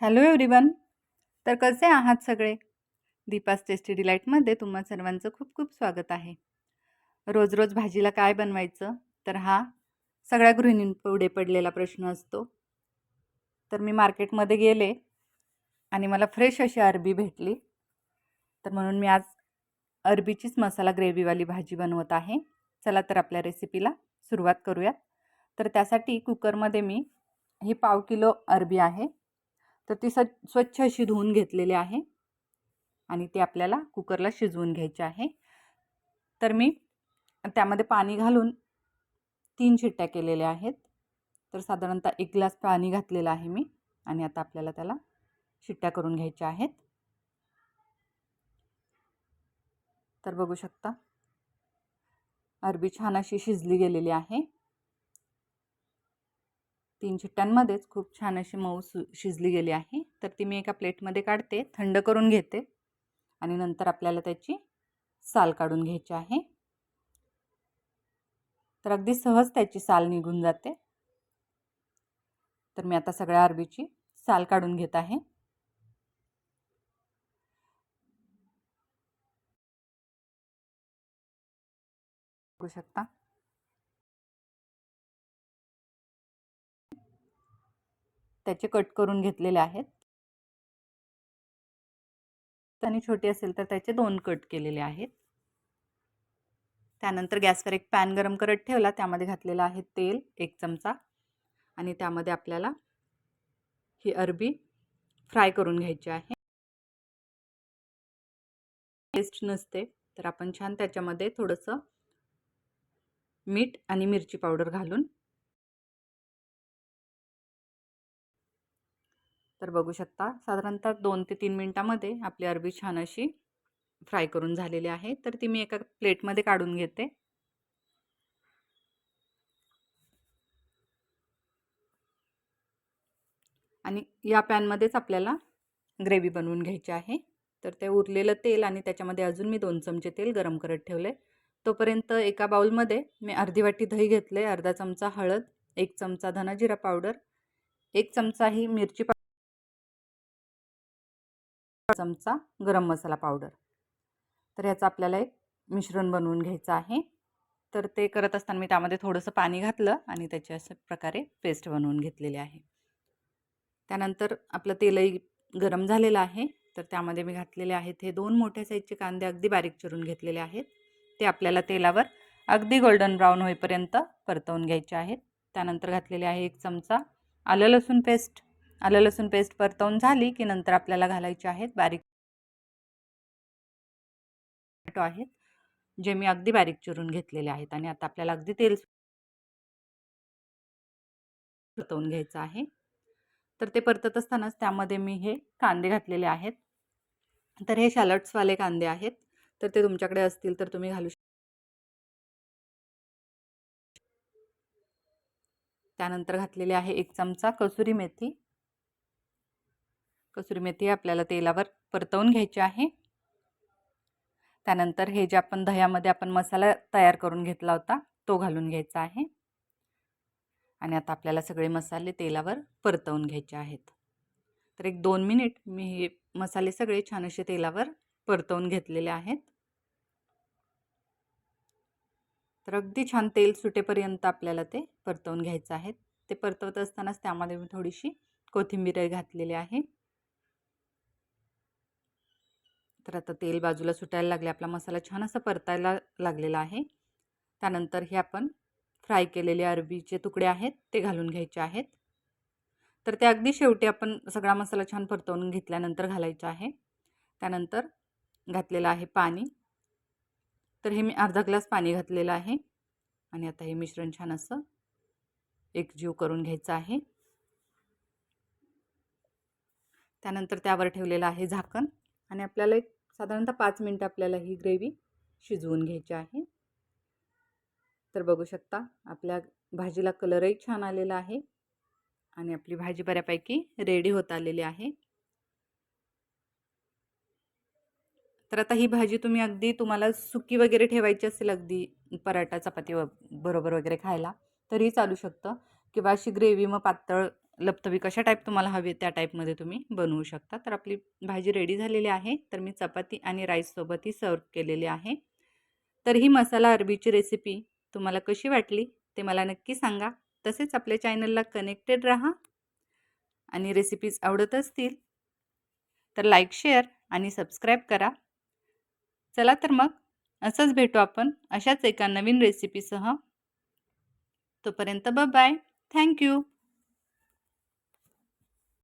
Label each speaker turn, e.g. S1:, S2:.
S1: Hello everyone तर कसे आहात सगळे? दीपास टेस्टी डिलाईटमध्ये तुम्हा सर्वांचं खूप खूप स्वागत आहे. रोज रोज भाजीला काय बनवायचं? तर हा सगळ्या गृहिणींपुढे पडलेला प्रश्न असतो. तर मी मार्केटमध्ये गेले आणि मला फ्रेश अशी अरबी भेटली. तर म्हणून मी आज अरबीचीच मसाला ग्रेव्हीवाली भाजी बनवत आहे. चला तर आपल्या रेसिपीला सुरुवात करूयात. तर त्यासाठी कुकरमध्ये मी ही पाव किलो अरबी आहे. तर ती स स्वच्छ अशी धुवून घेतलेली आहे. आणि ती आपल्याला कुकरला शिजवून घ्यायची आहे. तर मी त्यामध्ये पाणी घालून तीन शिट्ट्या केलेल्या आहेत. तर साधारणतः एक ग्लास पाणी घातलेलं आहे मी. आणि आता आपल्याला त्याला शिट्ट्या करून घ्यायच्या आहेत. तर बघू शकता. अरबी छान अशी शिजली गेलेली आहे. तीन चिट्ट्यांमध्येच खूप छान अशी मऊ सु शिजली गेली आहे. तर ती मी एका प्लेटमध्ये काढते थंड करून घेते आणि नंतर आपल्याला त्याची साल काढून घ्यायची आहे. तर अगदी सहज त्याची साल निघून जाते. तर मी आता सगळ्या अरबीची साल काढून घेत आहे. शकता. त्याचे कट करून घेतलेले आहेत. आणि छोटी असेल तर त्याचे दोन कट केलेले आहेत. त्यानंतर गॅसवर एक पॅन गरम करत ठेवला. त्यामध्ये घातलेलं आहे तेल एक चमचा. आणि त्यामध्ये आपल्याला ही अरबी फ्राय करून घ्यायची आहे. टेस्ट नसते तर आपण छान त्याच्यामध्ये थोडंसं मीठ आणि मिरची पावडर घालून तर बघू शकता. साधारणतः दोन ते तीन मिनटामध्ये आपली अरबी छान अशी फ्राय करून झालेली आहे. तर ती मी एका प्लेटमध्ये काढून घेते. आणि या पॅनमध्येच आपल्याला ग्रेव्ही बनवून घ्यायची आहे. तर ते उरलेलं तेल आणि त्याच्यामध्ये अजून मी दोन चमचे तेल गरम करत ठेवले तोपर्यंत एका बाउलमध्ये मी अर्धी वाटी दही घेतले अर्धा चमचा हळद एक चमचा धनाजिरा पावडर एक चमचा ही मिरची चमचा गरम मसाला पावडर. तर ह्याचं आपल्याला एक मिश्रण बनवून घ्यायचं आहे. तर ते करत असताना मी त्यामध्ये थोडंसं पाणी घातलं आणि त्याच्या अशा प्रकारे पेस्ट बनवून घेतलेली आहे. त्यानंतर आपलं तेलही गरम झालेलं आहे. तर त्यामध्ये मी घातलेले आहेत हे दोन मोठ्या साईजचे कांदे अगदी बारीक चिरून घेतलेले आहेत. ते आपल्याला तेलावर अगदी गोल्डन ब्राऊन होईपर्यंत परतवून घ्यायचे आहेत. त्यानंतर घातलेले आहे एक चमचा आलं लसूण पेस्ट. आलं लसूण पेस्ट परतवून झाली की नंतर आपल्याला घालायचे आहेत बारीक टोमॅटो आहेत जे मी अगदी बारीक चिरून घेतलेले आहेत आणि आता आपल्याला अगदी तेल परतवून घ्यायचं आहे. तर ते परतत असतानाच त्यामध्ये मी हे कांदे घातलेले आहेत. तर हे शॅलट्सवाले कांदे आहेत. तर ते तुमच्याकडे असतील तर तुम्ही घालू शकता त्यानंतर घातलेले आहे एक चमचा कसुरी मेथी. कसुरी मेथी आपल्याला तेलावर परतवून घ्यायची आहे. त्यानंतर हे जे आपण दह्यामध्ये आपण मसाला तयार करून घेतला होता तो घालून घ्यायचा आहे. आणि आता आपल्याला सगळे मसाले तेलावर परतवून घ्यायचे आहेत. तर एक दोन मिनिट मी हे मसाले सगळे छान असे तेलावर परतवून घेतलेले आहेत. तर अगदी छान तेल सुटेपर्यंत आपल्याला ते परतवून घ्यायचं आहे. ते परतवत असतानाच त्यामध्ये मी थोडीशी कोथिंबीर घातलेली आहे. तर आता तेल बाजूला सुटायला लागले. आपला मसाला छान असा परतायला लागलेला आहे. त्यानंतर हे आपण फ्राय केलेले अरबीचे तुकडे आहेत ते घालून घ्यायचे आहेत. तर ते अगदी शेवटी आपण सगळा मसाला छान परतवून घेतल्यानंतर घालायचा आहे. त्यानंतर घातलेलं आहे पाणी. तर हे मी अर्धा ग्लास पाणी घातलेलं आहे. आणि आता हे मिश्रण छान असं एकजीव करून घ्यायचं आहे. त्यानंतर त्यावर ठेवलेलं आहे झाकण. आणि आपल्याला एक साधारणतः पाच मिनटं आपल्याला ही ग्रेव्ही शिजवून घ्यायची आहे. तर बघू शकता आपल्या भाजीला कलरही छान आलेला आहे आणि आपली भाजी बऱ्यापैकी रेडी होत आलेली आहे. तर आता ही भाजी तुम्ही अगदी तुम्हाला सुकी वगैरे ठेवायची असेल अगदी पराठा चपाती व बरोबर वगैरे खायला तरी चालू शकतं. किंवा अशी ग्रेव्ही मग पातळ लपतवी कशा टाईप तुम्हाला हवी त्या टाईपमध्ये तुम्ही बनवू शकता. तर आपली भाजी रेडी झालेली आहे. तर मी चपाती आणि राईससोबतही सर्व केलेली आहे. तर ही मसाला अरबीची रेसिपी तुम्हाला कशी वाटली ते मला नक्की सांगा. तसेच आपल्या चॅनलला कनेक्टेड राहा आणि रेसिपीज आवडत असतील तर लाईक शेअर आणि सबस्क्राईब करा. चला तर मग असंच भेटू आपण अशाच एका नवीन रेसिपीसह तोपर्यंत ब बाय थँक्यू